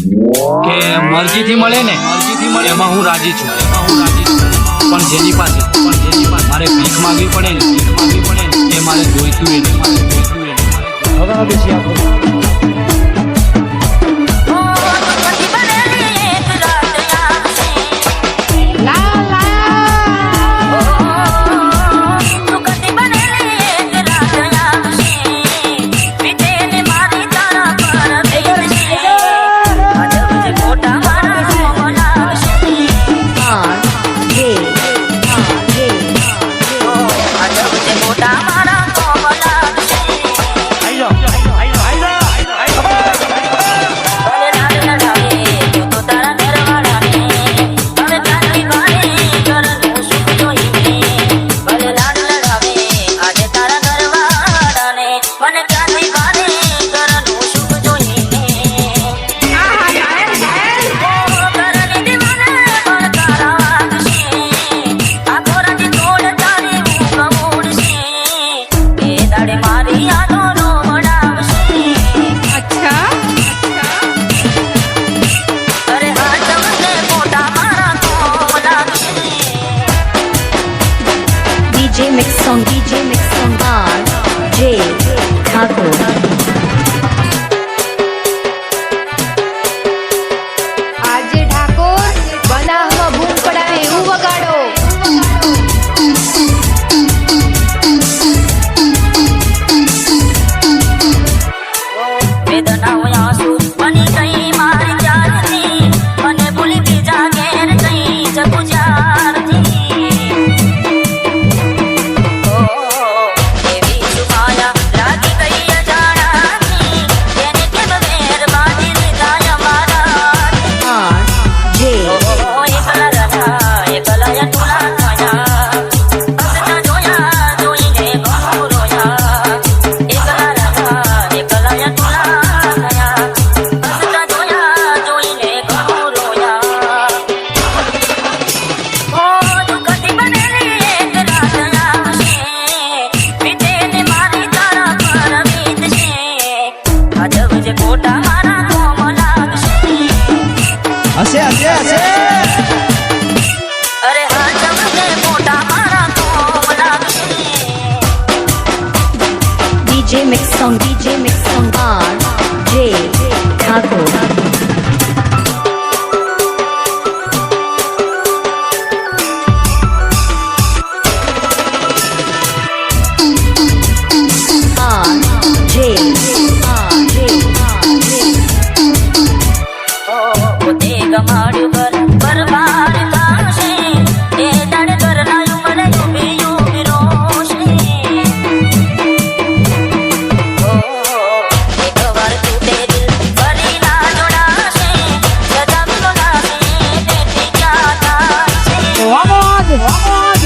કે મરજીથી મળે ને મરજીથી મળે. એમાં હું રાજી છું. એમાં હું રાજી છું પણ જેની પાસે પણ જેની પાસે મારે ભીખ માંગવી પડે ને ભીખ માંગવી પડે ને એ મારે જોઈતું એને મારે જોઈતું એને હવે આપણું Song DJ Mix song on R. J. Thakur. J Jimmy Sambar, J. Thakur. Vamos!